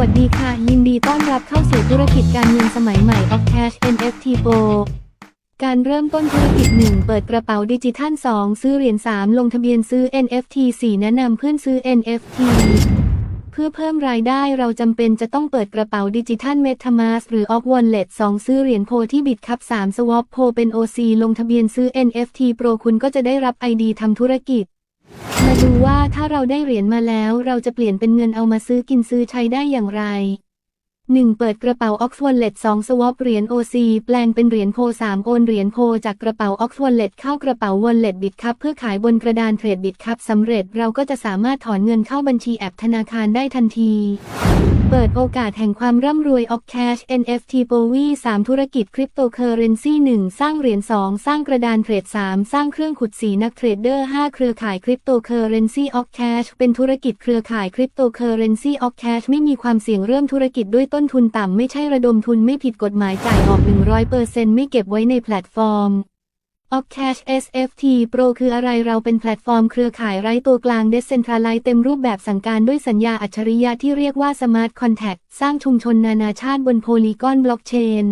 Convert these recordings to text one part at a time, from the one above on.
วัสดีค่ะ ยินดีต้อนรับเข้าสู่ธุรกิจการเงินสมัยใหม่ of Cash NFT Pro การเริ่มต้นธุรกิจ 1 เปิดกระเป๋าดิจิทัล 2 ซื้อเหรียญ 3 ลงทะเบียนซื้อ NFT 4 แนะนำเพื่อนซื้อ NFT เพื่อเพิ่มรายได้เราจำเป็นจะต้องเปิดกระเป๋าดิจิทัล MetaMask หรือ Off Wallet 2 ซื้อเหรียญโพที่บิตคับ 3 Swap โพเป็น OC ลงทะเบียนซื้อ NFT Pro คุณก็จะได้รับ ID ทำธุรกิจ มาดูว่าถ้าเราได้เหรียญมาแล้วเราจะเปลี่ยนเป็นเงินเอามาซื้อกินซื้อใช้ได้อย่างไร 1. เปิดกระเป๋า Ox Wallet 2 Swap เหรียญ OC แปลงเป็นเหรียญโพ3โอนเหรียญโพจากกระเป๋า Ox Wallet เข้ากระเป๋า Wallet Bitcup เพื่อขายบนกระดานเทรด Bitcup สำเร็จเราก็จะสามารถถอนเงินเข้าบัญชีแอปธนาคารได้ทันทีเปิดโอกาสแห่งความร่ำรวย of cash NFT p o w i 3ธุรกิจคริปโตเคอเรนซี1สร้างเหรียญ2 สร้างกระดานเทรด 3 สร้างเครื่องขุดสีนักเทรดเดอร์ 5 เครือข่ายคริปโตเคอเรนซี of cash เป็นธุรกิจเครือข่ายคริปโตเคอเรนซี of cash ไม่มีความเสี่ยงเริ่มธุรกิจด้วยต้นทุนต่ำไม่ใช่ระดมทุนไม่ผิดกฎหมายจ่ายออก 100%ไม่เก็บไว้ในแพลตฟอร์ม of Cash SFT Pro คืออะไรเราเป็นแพลตฟอร์มเครือข่ายไร้ตัวกลาง Decentralized เต็มรูปแบบสั่งการด้วยสัญญาอัจฉริยะที่เรียกว่า Smart Contact สร้างชุมชนนานาชาติบน Polygon Blockchain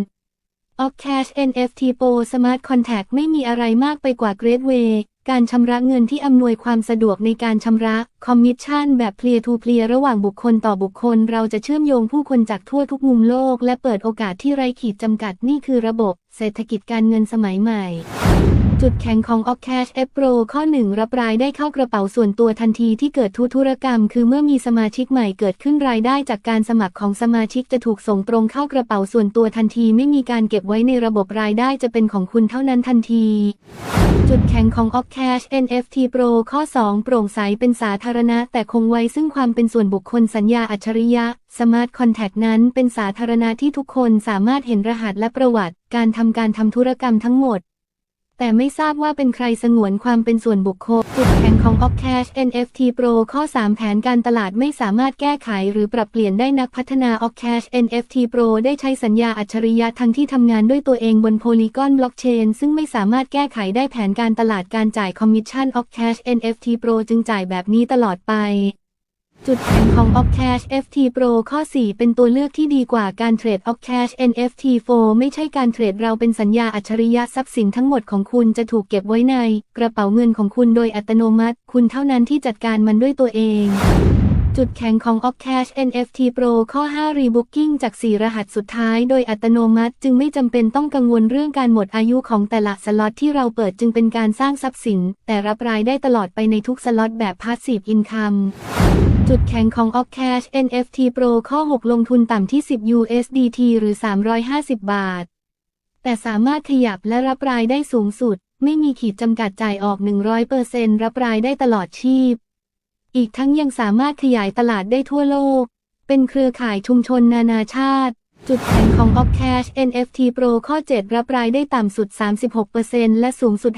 of Cash NFT Pro Smart Contact ไม่มีอะไรมากไปกว่า Gateway การชำระเงินที่อำนวยความสะดวกในการชำระคอมมิชชั่นแบบเพลียทูเพลียระหว่างบุคคลต่อบุคคล เราจะเชื่อมโยงผู้คนจากทั่วทุกมุมโลก และเปิดโอกาสที่ไร้ขีดจำกัดนี่คือระบบ เศรษฐกิจการเงินสมัยใหม่ จุดแข็งของ o c Cash App Pro ข้อ 1 รับรายได้เข้ากระเป๋าส่วนตัวทันทีที่เกิดทุธุรกรรม คือเมื่อมีสมาชิกใหม่เกิดขึ้นรายได้จากการสมัครของสมาชิกจะถูกส่งตรงเข้ากระเป๋าส่วนตัวทันที ไม่มีการเก็บไว้ในระบบรายได้จะเป็นของคุณเท่านั้นทันทีจุดแข็งของ o c Cash NFT Pro ข้อ 2 โปร่งใสเป็นสาธารณะ แต่คงไว้ซึ่งความเป็นส่วนบุคคลสัญญาอัจฉริยะ Smart Contact นั้นเป็นสาธารณะที่ทุกคนสามารถเห็นรหัสและประวัติ การทำการทำธุรกรรมทั้งหมด แต่ไม่ทราบว่าเป็นใครสงวนความเป็นส่วนบุคคลจุดแข็งของ o c Cash NFT Pro ข้อ 3 แผนการตลาดไม่สามารถแก้ไขหรือปรับเปลี่ยนได้นักพัฒนา o c Cash NFT Pro ได้ใช้สัญญาอัจฉริยะทั้งที่ทำงานด้วยตัวเองบน Polygon Blockchain ซึ่งไม่สามารถแก้ไขได้แผนการตลาดการจ่ายคอมมิชชั่น o c Cash NFT Pro จึงจ่ายแบบนี้ตลอดไป จุดแข็งของ o c Cash FT Pro ข้อ 4 เป็นตัวเลือกที่ดีกว่าการเทรด o c Cash NFT 4 ไม่ใช่การเทรดเราเป็นสัญญาอัจฉริยะทรัพย์สินทั้งหมดของคุณจะถูกเก็บไว้ใน กระเป๋าเงินของคุณโดยอัตโนมัติ คุณเท่านั้นที่จัดการมันด้วยตัวเอง จุดแข็งของ o c Cash NFT Pro ข้อ 5 Rebooking จาก 4 รหัสสุดท้ายโดยอัตโนมัติจึงไม่จำเป็นต้องกังวลเรื่องการหมดอายุของแต่ละสล็อตที่เราเปิดจึงเป็นการสร้างทรัพย์สิน แต่รับรายได้ตลอดไปในทุกสล็อตแบบ Passive Income จุดแข็งของ o c Cash NFT Pro ข้อ 6 ลงทุนต่ำที่ 10 USDT หรือ 350 บาท แต่สามารถขยับและรับรายได้สูงสุด ไม่มีขีดจำกัดจ่ายออก 100%รับรายได้ตลอดชีพ อีกทั้งยังสามารถขยายตลาดได้ทั่วโลก เป็นเครือข่ายชุมชนนานาชาติ จุดแข็งของ o c Cash NFT Pro ข้อ 7 รับรายได้ต่ำสุด 36%และสูงสุด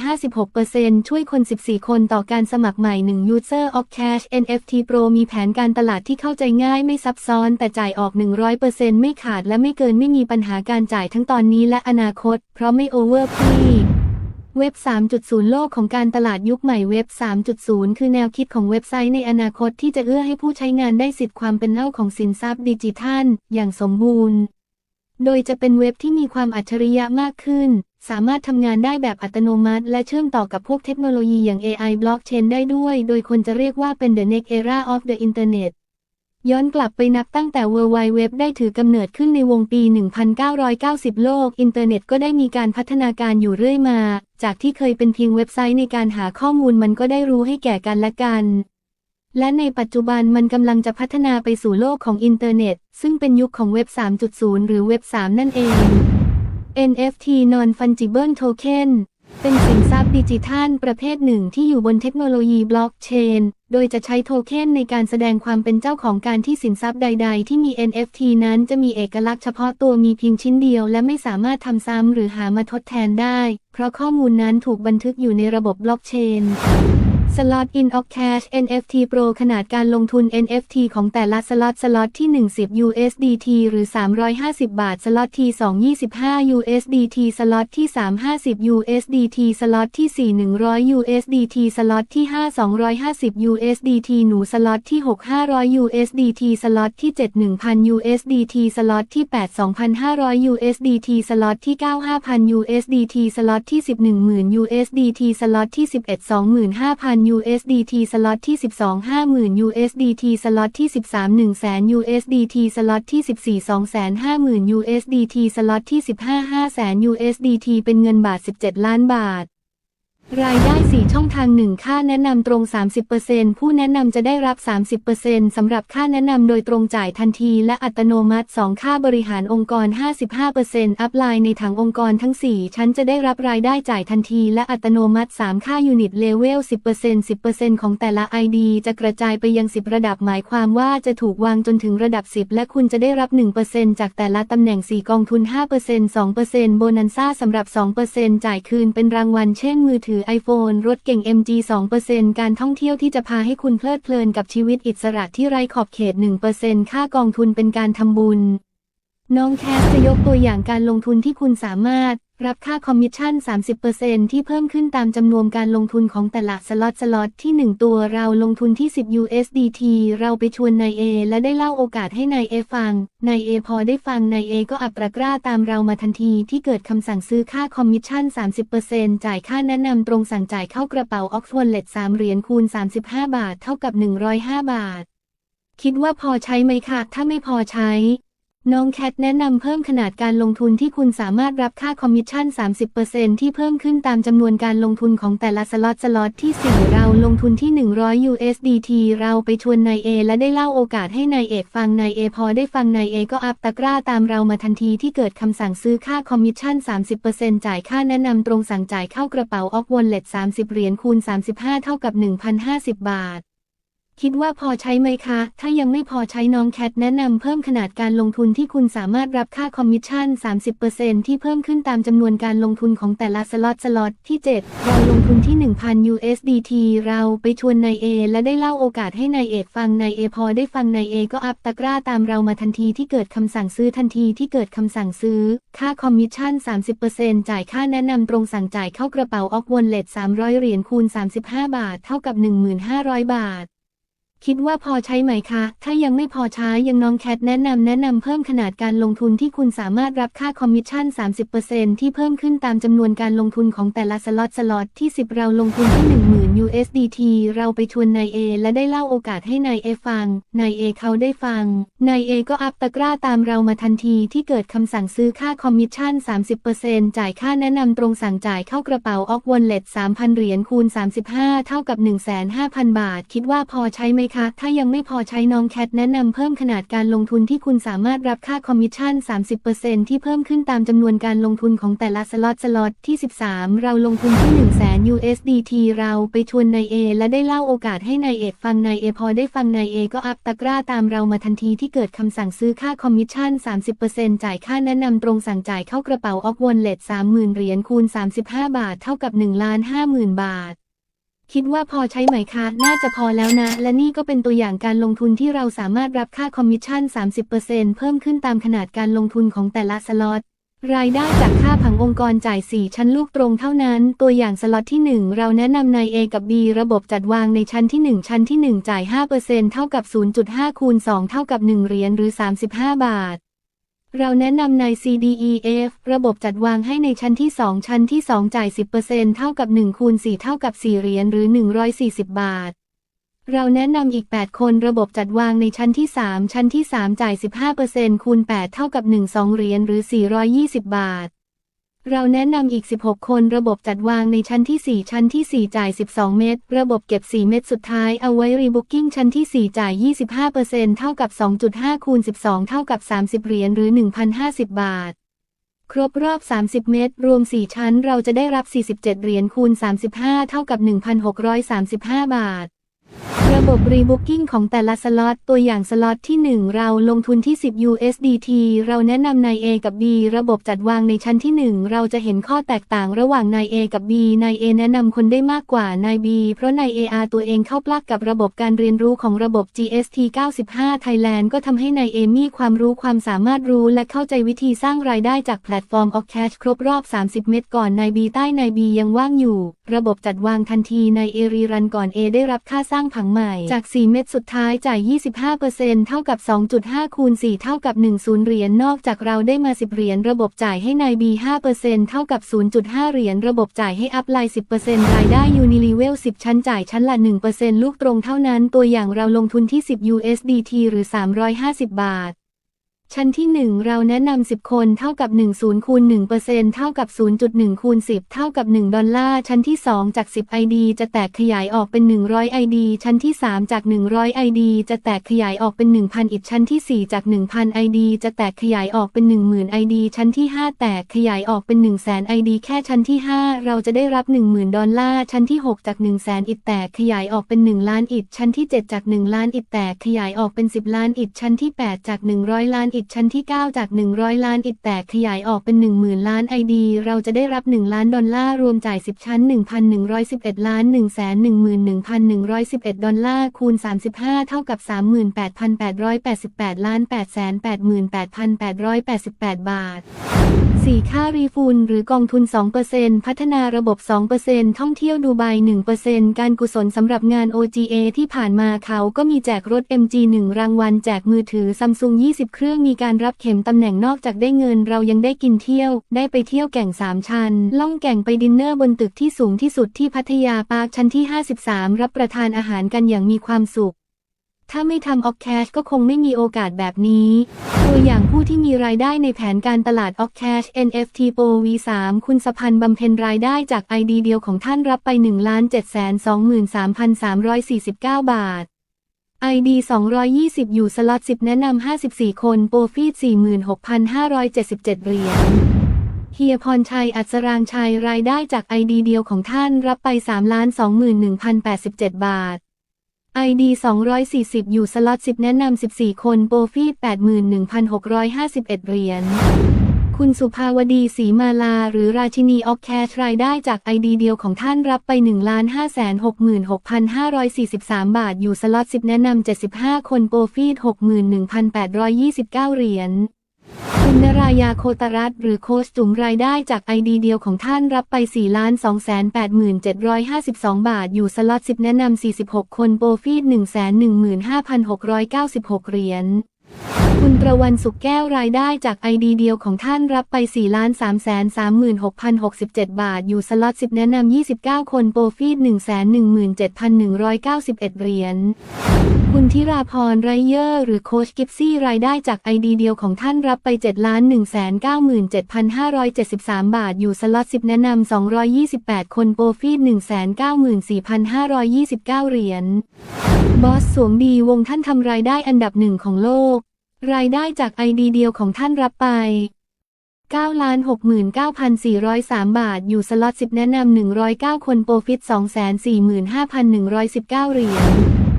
56%ช่วยคน 14 คนต่อการสมัครใหม่ 1 User o c Cash NFT Pro มีแผนการตลาดที่เข้าใจง่ายไม่ซับซ้อนแต่จ่ายออก 100%ไม่ขาดและไม่เกินไม่มีปัญหาการจ่ายทั้งตอนนี้และอนาคต เพราะไม่โอเวอร์พี เว็บ 3.0 โลกของการตลาดยุคใหม่เว็บ 3.0 คือแนวคิดของเว็บไซต์ในอนาคตที่จะเอื้อให้ผู้ใช้งานได้สิทธิ์ความเป็นเล่าของสินทรัพย์ดิจิทัล อย่างสมบูรณ์ โดยจะเป็นเว็บที่มีความอัจฉริยะมากขึ้น สามารถทำงานได้แบบอัตโนมัติ และเชื่อมต่อกับพวกเทคโนโลยีอย่าง AI Blockchain ได้ด้วย โดยคนจะเรียกว่าเป็น the next era of the internet ย้อนกลับไปนับตั้งแต่ World Wide Web ได้ถือกำเนิดขึ้นในวงปี 1990 โลก อินเทอร์เน็ตก็ได้มีการพัฒนาการอยู่เรื่อยมา จากที่เคยเป็นเพียงเว็บไซต์ในการหาข้อมูลมันก็ได้รู้ให้แก่กันและกัน และในปัจจุบันมันกำลังจะพัฒนาไปสู่โลกของอินเทอร์เน็ต ซึ่งเป็นยุคของเว็บ 3.0 หรือเว็บ 3 นั่นเอง NFT Non Fungible Token เป็นสินทรัพย์ดิจิทัลประเภทหนึ่งที่อยู่บนเทคโนโลยีบล็อกเชน โดยจะใช้โทเค็นในการแสดงความเป็นเจ้าของการที่สินทรัพย์ใด ๆ ที่มี NFT นั้นจะมีเอกลักษณ์เฉพาะตัวมีเพียงชิ้นเดียว และไม่สามารถทำซ้ำหรือหามาทดแทนได้ เพราะข้อมูลนั้นถูกบันทึกอยู่ในระบบบล็อกเชน สล็อต in of cash NFT Pro ขนาดการลงทุน NFT ของแต่ละสล็อตสล็อตที่ 10 USDT หรือ 350 บาท สล็อตที่2 25 USDT สล็อตที่ 3 50 USDT สล็อตที่ 4 100 USDT สล็อตที่ 5 250 USDT หนูสล็อตที่ 6 500 USDT สล็อตที่ 7 1000 USDT สล็อตที่ 8 2500 USDT สล็อตที่ 9 5000 USDT สล็อตที่ 11 0,000 USDT สล็อตที่ 11 25,000 USDT สล็อตที่ 12 50,000 USDT สล็อตที่ 13 100,000 USDT สล็อตที่ 14 250,000 USDT สล็อตที่ 15 500,000 USDT เป็นเงินบาท 17 ล้านบาท รายได้ 4 ช่องทาง 1 ค่าแนะนำตรง 30%ผู้แนะนำจะได้รับ 30%สำหรับค่าแนะนำโดยตรงจ่ายทันทีและอัตโนมัติ 2 ค่าบริหารองค์กร 55%อัพไลน์ในถังองค์กรทั้ง 4 ชั้นจะได้รับรายได้จ่ายทันทีและอัตโนมัติ 3 ค่ายูนิตเลเวล 10% 10%ของแต่ละ ID จะกระจายไปยัง 10 ระดับหมายความว่าจะถูกวางจนถึงระดับ 10 และคุณจะได้รับ 1%จากแต่ละตำแหน่ง 4 กองทุน 5% 2%โบนันซ่าสำหรับ 2%จ่ายคืนเป็นรางวัลเช่นมือถือ iPhone รถเก่ง MG 2%การท่องเที่ยวที่จะพาให้คุณเพลิดเพลินกับชีวิตอิสระที่ไร้ขอบเขต 1%ค่ากองทุนเป็นการทำบุญ น้องแคสจะยกตัวอย่างการลงทุนที่คุณสามารถ รับค่าคอมมิชชั่น 30%ที่เพิ่มขึ้นตามจำนวนการลงทุนของแต่ละสล็อตสล็อตที่ 1 ตัวเราลงทุนที่ 10 USDT เราไปชวนนายเอและได้เล่าโอกาสให้นายเอฟัง นายเอพอได้ฟังนายเอก็อับตะกร้าตามเรามาทันทีที่เกิดคำสั่งซื้อค่าคอมมิชชั่น 30%จ่ายค่าแนะนำตรงสั่งจ่ายเข้ากระเป๋าออกฟอนเลต3เหรียญคูณ 35 บาท เท่ากับ 105 บาท คิดว่าพอใช้ไหมคะถ้าไม่พอใช้ น้องแคทแนะนำเพิ่มขนาดการลงทุนที่คุณสามารถรับค่าคอมมิชชั่น 30%ที่เพิ่มขึ้นตามจำนวนการลงทุนของแต่ละสล็อตสล็อตที่ 4 เราลงทุนที่ 100 USDT เราไปชวนนายเอและได้เล่าโอกาสให้นายเอกฟังนายเอพอได้ฟังนายเอก็อัพตะกร้าตามเรามาทันทีที่เกิดคำสั่งซื้อค่าคอมมิชชั่น 30%จ่ายค่าแนะนำตรงสั่งจ่ายเข้ากระเป๋าออกวอลเล็ต30 เหรียญคูณ 35 เท่ากับ 1,050 บาท คิดว่าพอใช้ไหมคะ ถ้ายังไม่พอใช้น้องแคทแนะนำเพิ่มขนาดการลงทุนที่คุณสามารถรับค่าคอมมิชชั่น 30%ที่เพิ่มขึ้นตามจำนวนการลงทุนของแต่ละสล็อตสล็อตที่ 7 เราลงทุนที่ 1,000 USDT เราไปชวนนายเอและได้เล่าโอกาสให้นายเอกฟังนายเอพอได้ฟังนายเอก็อัพตะกร้าตามเรามาทันทีที่เกิดคำสั่งซื้อทันทีที่เกิดคำสั่งซื้อ ค่าคอมมิชชั่น 30%จ่ายค่าแนะนำตรงสั่งจ่ายเข้ากระเป๋าออกวอลเล็ต300 เหรียญคูณ 35 บาท เท่ากับ 1,500บาท คิดว่าพอใช้ไหมคะ ถ้ายังไม่พอใช้ยังน้องแคทแนะนำแนะนำเพิ่มขนาดการลงทุนที่คุณสามารถรับค่าคอมมิชชั่น 30%ที่เพิ่มขึ้นตามจำนวนการลงทุนของแต่ละสล็อตสล็อตที่ 10 เราลงทุนที่ 10,000 USDT เราไปชวนนายเอและได้เล่าโอกาสให้นายเอฟัง นายเอเขาได้ฟัง นายเอก็อัพตะกร้าตามเรามาทันทีที่เกิดคำสั่งซื้อค่าคอมมิชชั่น 30%จ่ายค่าแนะนำตรงสั่งจ่ายเข้ากระเป๋าออกวอลเล็ต3,000 เหรียญคูณ 35 เท่ากับ 1,500บาท คิดว่าพอใช้ไหมคะ ถ้ายังไม่พอใช้น้องแคทแนะนำเพิ่มขนาดการลงทุนที่คุณสามารถรับค่าคอมมิชชั่น 30%ที่เพิ่มขึ้นตามจำนวนการลงทุนของแต่ละสล็อตสล็อตที่ 13 เราลงทุนที่100,000 USDT เราไปชวนนายเอและได้เล่าโอกาสให้นายเอกฟังนายเอพอได้ฟังนายเอก็อัพตะกร้าตามเรามาทันทีที่เกิดคำสั่งซื้อค่าคอมมิชชั่น 30%จ่ายค่าแนะนำตรงสั่งจ่ายเข้ากระเป๋าออกวอลเล็ต30,000เหรียญคูณ35 บาท เท่ากับ1,50,000 บาท คิดว่าพอใช้ไหมคะ น่าจะพอแล้วนะ และนี่ก็เป็นตัวอย่างการลงทุนที่เราสามารถรับค่าคอมมิชชั่น 30%เพิ่มขึ้นตามขนาดการลงทุนของแต่ละสล็อต รายได้จากค่าผังองค์กรจ่าย 4 ชั้นลูกตรงเท่านั้น ตัวอย่างสล็อตที่ 1 เราแนะนำนาย A กับ B ระบบจัดวางในชั้นที่ 1 ชั้นที่ 1 จ่าย 5%เท่ากับ 0.5 คูณ 2 เท่ากับ 1 เหรียญหรือ 35 บาท เราแนะนำใน CDEF ระบบจัดวางให้ในชั้นที่ 2 ชั้นที่ 2 จ่าย 10%เท่ากับ 1 คูณ 4 เท่ากับ 4 เหรียญหรือ 140 บาท เราแนะนำอีก 8 คนระบบจัดวางในชั้นที่ 3 ชั้นที่ 3 จ่าย 15%คูณ 8 เท่ากับ 1 2 เหรียญหรือ 420 บาท เราแนะนำอีก 16 คน ระบบจัดวางในชั้นที่ 4 ชั้นที่ 4 จ่าย 12 เม็ดระบบเก็บ 4 เม็ดสุดท้ายเอาไว้รีบุ๊กิ้งชั้นที่ 4 จ่าย 25%เท่ากับ 2.5 คูณ 12 เท่ากับ 30 เหรียญหรือ 1,050 บาท ครบรอบ 30 เม็ดรวม 4 ชั้นเราจะได้รับ 47 เหรียญคูณ 35 เท่ากับ 1,635 บาท ระบบรีบุ๊กิ้งของแต่ละสล็อตตัวอย่างสล็อตที่ 1 เราลงทุนที่ 10 USDT เราแนะนำนาย A กับ B ระบบจัดวางในชั้นที่ 1 เราจะเห็นข้อแตกต่างระหว่างนาย A กับ B นาย A แนะนำคนได้มากกว่านาย B เพราะนาย AR ตัวเองเข้าปลักกับระบบการเรียนรู้ของระบบ GST 95 Thailand ก็ทำให้นาย A มีความรู้ความสามารถรู้และเข้าใจวิธีสร้างรายได้จากแพลตฟอร์ม o c Cash ครบรอบ 30 เม็ดก่อนนาย B ใต้นาย B ยังว่างอยู่ ระบบจัดวางทันทีนาย A รีรันก่อน A ได้รับค่าสร้างผังใหม่ จาก 4 เม็ดสุดท้ายจ่าย 25%เท่ากับ 2.5 คูณ 4 เท่ากับ 10 เหรียญนอกจากเราได้มา 10 เหรียญระบบจ่ายให้นาย B 5%เท่ากับ 0.5 เหรียญระบบจ่ายให้อัพไลน์ 10%รายได้ Unilevel 10 ชั้นจ่ายชั้นละ 1%ลูกตรงเท่านั้นตัวอย่างเราลงทุนที่ 10 USDT หรือ 350 บาท ชั้นที่ 1 เราแนะนำ10 คนเท่ากับ 10คูณ1เปอร์เท่ากับ 0.1คูณ10 เท่ากับ 1 ดอลลาร์ชั้นที่ 2 จาก 10 ID จะแตกขยายออกเป็น 100 ID ชั้นที่ 3 จาก 100 ID จะแตกขยายออกเป็น 1,000 อีกชั้นที่ 4 จาก 1,000 ID จะแตกขยายออกเป็น 10,000 ID ชั้นที่ 5 แตกขยายออกเป็น 100,000 ID แค่ชั้นที่ 5 เราจะได้รับ 10,000 ดอลลาร์ชั้นที่ 6 จาก 100,000 อิดแตกขยายออกเป็น 1 ล้านอิดชั้นที่ 7 จาก 1 ล้านอิดแตกขยายออกเป็น 10 ล้านอิดชั้นที่ 8 จาก 100 ล้านอิดชั้นที่ 9 จาก 100 ล้านอิดแตกขยายออกเป็น 10,000 ล้าน ID เราจะได้รับ 1 ล้านดอลลาร์รวมจ่าย 10 ชั้น 1,111 ล้าน 111,111 ดอลลาร์คูณ 35 เท่ากับ 38,888 ล้าน 888,888 บาท4ค่ารีฟูลหรือกองทุน 2%พัฒนาระบบ 2%ท่องเที่ยวดูไบ 1%การกุศลสำหรับงาน OGA ที่ผ่านมาเขาก็มีแจกรถ MG 1 รางวัล แจกมือถือซัมซุง20 เครื่องมีการรับเข็มตำแหน่งนอกจากได้เงินเรายังได้กินเที่ยว ได้ไปเที่ยวแก่ง3ชัน ล่องแก่งไปดินเนอร์บนตึกที่สูงที่สุดที่พัทยาปาร์คชั้นที่ 53 รับประทานอาหารกันอย่างมีความสุข ถ้าไม่ทำออกแคชก็คงไม่มีโอกาสแบบนี้ตัวอย่างผู้ที่มีรายได้ในแผนการตลาดออกแคช NFT Pro V3 คุณสพันธ์บำเพ็ญรายได้จากไอดีเดียวของท่านรับไป 1,723,349 บาท ID 220 อยู่สล็อต10 แนะนำ 54 คน โปรฟีด 46,577 เหรียญ เฮียพรชัย อัศรางชัย รายได้จากไอดีเดียวของท่านรับไป 3,21,087 บาท ID 240 อยู่สล็อต10 แนะนำ 14 คน โปรฟีด 81,651 เหรียญ คุณสุภาวดีศรีมาลา หรือราชินีออกแคชรายได้จากไอดีเดียวของท่านรับไป 1,566,543 บาท อยู่สล็อต 10 แนะนำ 75 คนโปรฟีด61,829 เหรียญคุณนรายาโคตรัตหรือโคชจุ๋มรายได้จากไอดีเดียวของท่านรับไป 4,287,752 บาท อยู่สล็อต 10 แนะนำ 46 คนโปรฟีด115,696 เหรียญ คุณประวันสุขแก้วรายได้จากไอดีเดียวของท่านรับไป 4,336,067 บาท อยู่สล็อต 10 แนะนำ 29 คนโปรฟีด 117,191 เหรียญคุณธิราพรไรเยอร์ หรือโคชกิฟซี่รายได้จากไอดีเดียวของท่านรับไป 7,197,573 บาท อยู่สล็อต 10 แนะนำ 228 คนโปรฟีด 194,529 เหรียญบอสสวงดีวงท่านทำรายได้อันดับหนึ่งของโลก รายได้จากไอดีเดียวของท่านรับไป 9,69,403 บาท อยู่สล็อต 10 แนะนำ 109 คนโปรฟิต 245,119 เหรียญ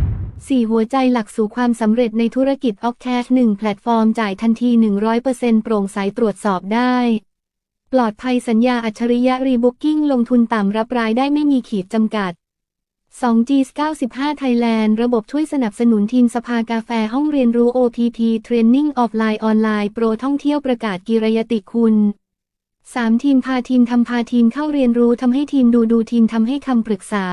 4 หัวใจหลักสู่ความสำเร็จในธุรกิจออกแคช1แพลตฟอร์มจ่ายทันที 100%โปร่งใสตรวจสอบได้ ปลอดภัยสัญญาอัจฉริยะรีบุ๊กิ้งลงทุนต่ำรับรายได้ไม่มีขีดจำกัด 2G 95 Thailand ระบบช่วยสนับสนุนทีมสภากาแฟห้องเรียนรู้ OPT Training ออฟไลน์ออนไลน์โปรท่องเที่ยวประกาศกิรยติคุณ 3 ทีมพาทีมทำพาทีมเข้าเรียนรู้ทำให้ทีมดูดูทีมทำให้คำปรึกษา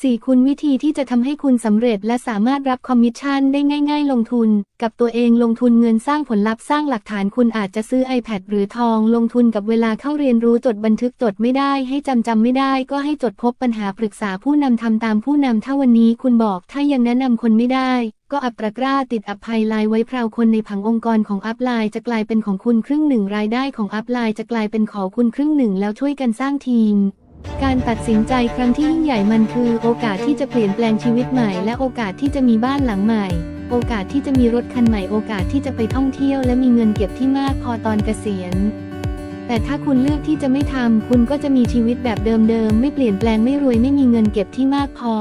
4 คุณวิธีที่จะทำให้คุณสำเร็จและสามารถรับคอมมิชชั่นได้ง่ายๆ ลงทุน กับตัวเองลงทุนเงินสร้างผลลัพธ์สร้างหลักฐานคุณอาจจะซื้อ iPad หรือทอง ลงทุนกับเวลาเข้าเรียนรู้จดบันทึกจดไม่ได้ ให้จำจำไม่ได้ ก็ให้จดพบปัญหาปรึกษาผู้นำทำตามผู้นำถ้าวันนี้คุณบอกถ้ายังแนะนำคนไม่ได้ ก็อัปตะกร้าติดอัพภัยไลน์ไว้พราวคนในผังองค์กรของอัพไลน์จะกลายเป็นของคุณครึ่งหนึ่งรายได้ของอัพไลน์จะกลายเป็นของคุณครึ่งหนึ่งแล้วช่วยกันสร้างทีม การตัดสินใจครั้งที่ยิ่งใหญ่มันคือโอกาสที่จะเปลี่ยนแปลงชีวิตใหม่ และโอกาสที่จะมีบ้านหลังใหม่ โอกาสที่จะมีรถคันใหม่ โอกาสที่จะไปท่องเที่ยว และมีเงินเก็บที่มากพอตอนเกษียณ แต่ถ้าคุณเลือกที่จะไม่ทำคุณก็จะมีชีวิตแบบเดิมๆ ไม่เปลี่ยนแปลงไม่รวยไม่มีเงินเก็บที่มากพอ